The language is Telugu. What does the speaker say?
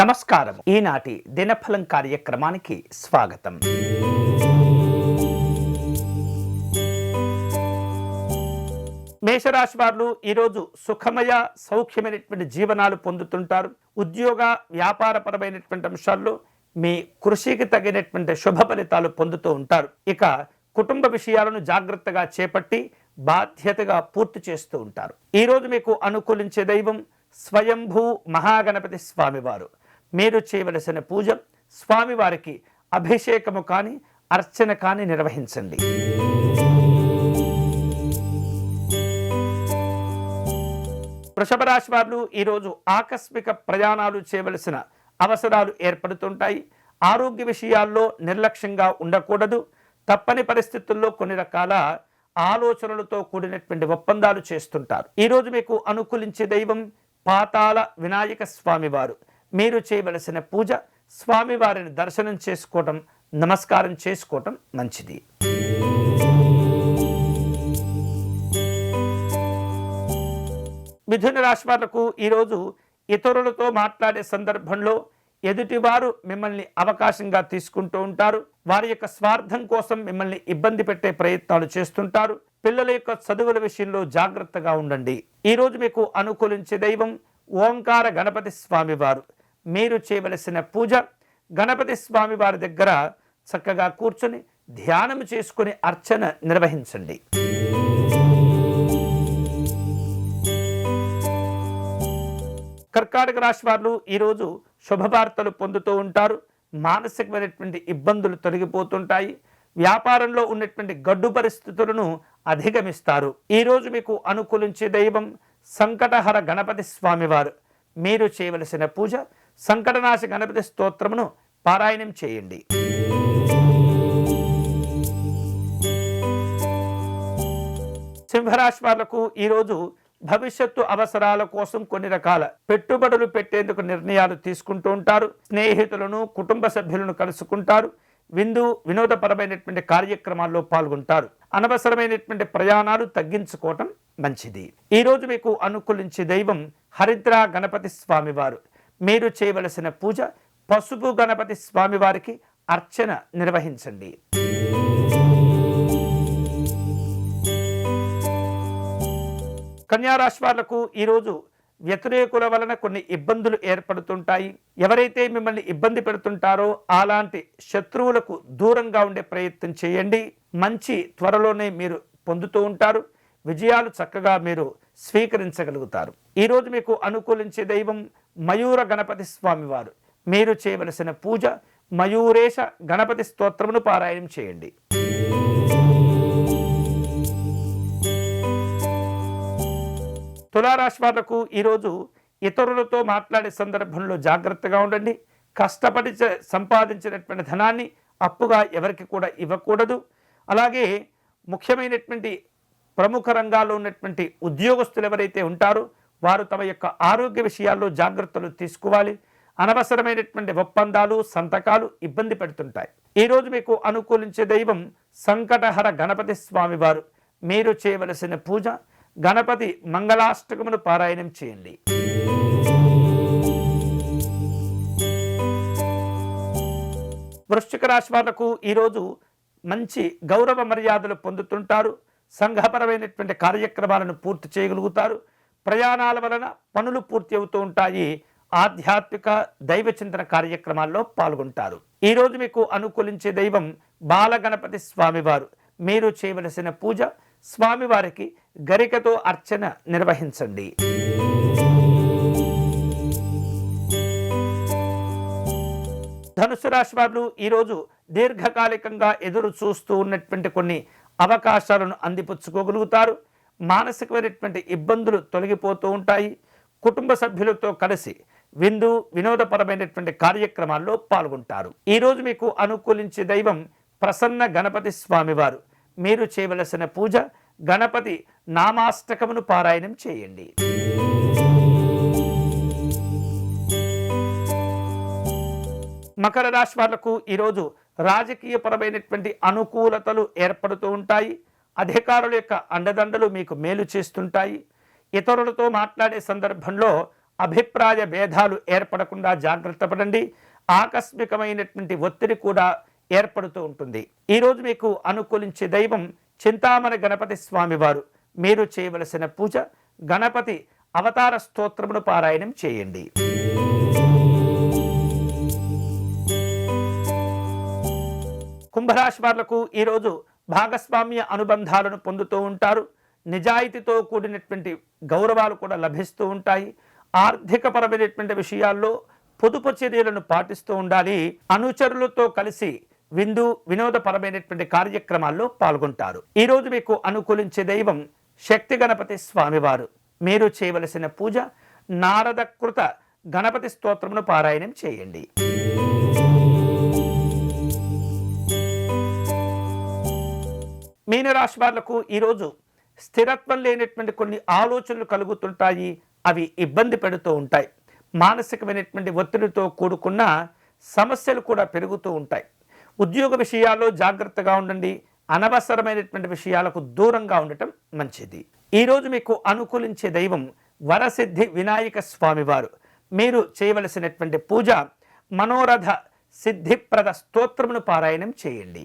నమస్కారం ఈనాటి దినఫలం కార్యక్రమానికి స్వాగతం. మేషరాశి వారు ఈరోజు సుఖమయ సౌఖ్యమైనటువంటి జీవనాలు పొందుతుంటారు. ఉద్యోగ వ్యాపారపరమైనటువంటి అంశాల్లో మీ కృషికి తగినటువంటి శుభ ఫలితాలు పొందుతూ ఉంటారు. ఇక కుటుంబ విషయాలను జాగ్రత్తగా చేపట్టి బాధ్యతగా పూర్తి చేస్తూ ఉంటారు. ఈరోజు మీకు అనుకూలించే దైవం స్వయంభూ మహాగణపతి స్వామివారు. మీరు చేయవలసిన పూజ స్వామివారికి అభిషేకము కానీ అర్చన కానీ నిర్వహించండి. వృషభ రాశి వారు ఈరోజు ఆకస్మిక ప్రయాణాలు చేయవలసిన అవసరాలు ఏర్పడుతుంటాయి. ఆరోగ్య విషయాల్లో నిర్లక్ష్యంగా ఉండకూడదు. తప్పని పరిస్థితుల్లో కొన్ని రకాల ఆలోచనలతో కూడినటువంటి ఒప్పందాలు చేస్తుంటారు. ఈరోజు మీకు అనుకూలించే దైవం పాతాళ వినాయక స్వామివారు. మీరు చేయవలసిన పూజ స్వామివారిని దర్శనం చేసుకోవటం నమస్కారం చేసుకోవటం మంచిది. మిథున రాశి వాళ్ళకు ఈరోజు ఇతరులతో మాట్లాడే సందర్భంలో ఎదుటివారు మిమ్మల్ని అవకాశంగా తీసుకుంటూ ఉంటారు. వారి యొక్క స్వార్థం కోసం మిమ్మల్ని ఇబ్బంది పెట్టే ప్రయత్నాలు చేస్తుంటారు. పిల్లల యొక్క చదువుల విషయంలో జాగ్రత్తగా ఉండండి. ఈరోజు మీకు అనుకూలించే దైవం ఓంకార గణపతి స్వామివారు. మీరు చేయవలసిన పూజ గణపతి స్వామి వారి దగ్గర చక్కగా కూర్చొని ధ్యానం చేసుకుని అర్చన నిర్వహించండి. కర్కాటక రాశి వారు ఈరోజు శుభవార్తలు పొందుతూ ఉంటారు. మానసికమైనటువంటి ఇబ్బందులు తొలగిపోతుంటాయి. వ్యాపారంలో ఉన్నటువంటి గడ్డు పరిస్థితులను అధిగమిస్తారు. ఈరోజు మీకు అనుకూలించే దైవం సంకటహర గణపతి స్వామివారు మీరు చేయవలసిన పూజ సంకటనాశ గణపతి స్తోత్రమును పారాయణం చేయండి. సింహరాశి వాళ్ళకు ఈరోజు భవిష్యత్తు అవసరాల కోసం కొన్ని రకాల పెట్టుబడులు పెట్టేందుకు నిర్ణయాలు తీసుకుంటూ ఉంటారు. స్నేహితులను కుటుంబ సభ్యులను కలుసుకుంటారు. విందు వినోదపరమైనటువంటి కార్యక్రమాల్లో పాల్గొంటారు. అనవసరమైనటువంటి ప్రయాణాలు తగ్గించుకోవటం మంచిది. ఈరోజు మీకు అనుకూలించే దైవం హరిద్ర గణపతి స్వామివారు. మీరు చేయవలసిన పూజ పసుపు గణపతి స్వామివారికి అర్చన నిర్వహించండి. కన్యారాశి వాళ్ళకు ఈరోజు వ్యతిరేకుల వలన కొన్ని ఇబ్బందులు ఏర్పడుతుంటాయి. ఎవరైతే మిమ్మల్ని ఇబ్బంది పెడుతుంటారో అలాంటి శత్రువులకు దూరంగా ఉండే ప్రయత్నం చేయండి. మంచి త్వరలోనే మీరు పొందుతూ ఉంటారు. విజయాలు చక్కగా మీరు స్వీకరించగలుగుతారు. ఈరోజు మీకు అనుకూలించే దైవం మయూర గణపతి స్వామివారు. మీరు చేయవలసిన పూజ మయూరేశ గణపతి స్తోత్రమును పారాయణం చేయండి. తులారాశి వాళ్ళకు ఈరోజు ఇతరులతో మాట్లాడే సందర్భంలో జాగ్రత్తగా ఉండండి. కష్టపడి సంపాదించినటువంటి ధనాన్ని అప్పుగా ఎవరికి కూడా ఇవ్వకూడదు. అలాగే ముఖ్యమైనటువంటి ప్రముఖ రంగాల్లో ఉన్నటువంటి ఉద్యోగస్తులు ఎవరైతే ఉంటారో వారు తమ యొక్క ఆరోగ్య విషయాల్లో జాగ్రత్తలు తీసుకోవాలి. అనవసరమైనటువంటి ఒప్పందాలు సంతకాలు ఇబ్బంది పెడుతుంటాయి. ఈరోజు మీకు అనుకూలించే దైవం సంకటహర గణపతి స్వామివారు మీరు చేయవలసిన పూజ గణపతి మంగళాష్టకమును పారాయణం చేయండి. వృశ్చిక రాశి వాళ్ళకు ఈరోజు మంచి గౌరవ మర్యాదలు పొందుతుంటారు. సంఘపరమైనటువంటి కార్యక్రమాలను పూర్తి చేయగలుగుతారు. ప్రయాణాల వలన పనులు పూర్తి అవుతూ ఉంటాయి. ఆధ్యాత్మిక దైవ చింతన కార్యక్రమాల్లో పాల్గొంటారు. ఈరోజు మీకు అనుకూలించే దైవం బాలగణపతి స్వామివారు. మీరు చేయవలసిన పూజ స్వామివారికి గరికతో అర్చన నిర్వహించండి. ధనుసు రాశి వారు ఈరోజు దీర్ఘకాలికంగా ఎదురు చూస్తూ ఉన్నటువంటి కొన్ని అవకాశాలను అందిపుచ్చుకోగలుగుతారు. మానసికమైనటువంటి ఇబ్బందులు తొలగిపోతూ ఉంటాయి. కుటుంబ సభ్యులతో కలిసి విందు వినోదపరమైనటువంటి కార్యక్రమాల్లో పాల్గొంటారు. ఈరోజు మీకు అనుకూలించే దైవం ప్రసన్న గణపతి స్వామివారు. మీరు చేయవలసిన పూజ గణపతి నామాష్టకమును పారాయణం చేయండి. మకర రాశి వాళ్ళకు ఈరోజు రాజకీయపరమైనటువంటి అనుకూలతలు ఏర్పడుతూ ఉంటాయి. అధికారుల యొక్క అండదండలు మీకు మేలు చేస్తుంటాయి. ఇతరులతో మాట్లాడే సందర్భంలో అభిప్రాయ భేదాలు ఏర్పడకుండా జాగ్రత్త పడండి. ఆకస్మికమైనటువంటి ఒత్తిడి కూడా ఏర్పడుతూ ఉంటుంది. ఈరోజు మీకు అనుకూలించే దైవం చింతామణ గణపతి స్వామివారు. మీరు చేయవలసిన పూజ గణపతి అవతార స్తోత్రమును పారాయణం చేయండి. కుంభరాశి వారులకు ఈరోజు భాగస్వామ్య అనుబంధాలను పొందుతూ ఉంటారు. నిజాయితీతో కూడినటువంటి గౌరవాలు కూడా లభిస్తూ ఉంటాయి. ఆర్థికపరమైనటువంటి విషయాల్లో పొదుపు చర్యలను పాటిస్తూ ఉండాలి. అనుచరులతో కలిసి విందు వినోదపరమైనటువంటి కార్యక్రమాల్లో పాల్గొంటారు. ఈరోజు మీకు అనుకూలించే దైవం శక్తి గణపతి స్వామివారు. మీరు చేయవలసిన పూజ నారదకృత గణపతి స్తోత్రమును పారాయణం చేయండి. మీనరాశి వాళ్ళకు ఈరోజు స్థిరత్వం లేనటువంటి కొన్ని ఆలోచనలు కలుగుతుంటాయి అవి ఇబ్బంది పెడుతూ ఉంటాయి. మానసికమైనటువంటి ఒత్తిడితో కూడుకున్న సమస్యలు కూడా పెరుగుతూ ఉంటాయి. ఉద్యోగ విషయాల్లో జాగ్రత్తగా ఉండండి అనవసరమైనటువంటి విషయాలకు దూరంగా ఉండటం మంచిది. ఈరోజు మీకు అనుకూలించే దైవం వరసిద్ధి వినాయక స్వామివారు. మీరు చేయవలసినటువంటి పూజ మనోరథ సిద్ధిప్రద స్తోత్రమును పారాయణం చేయండి.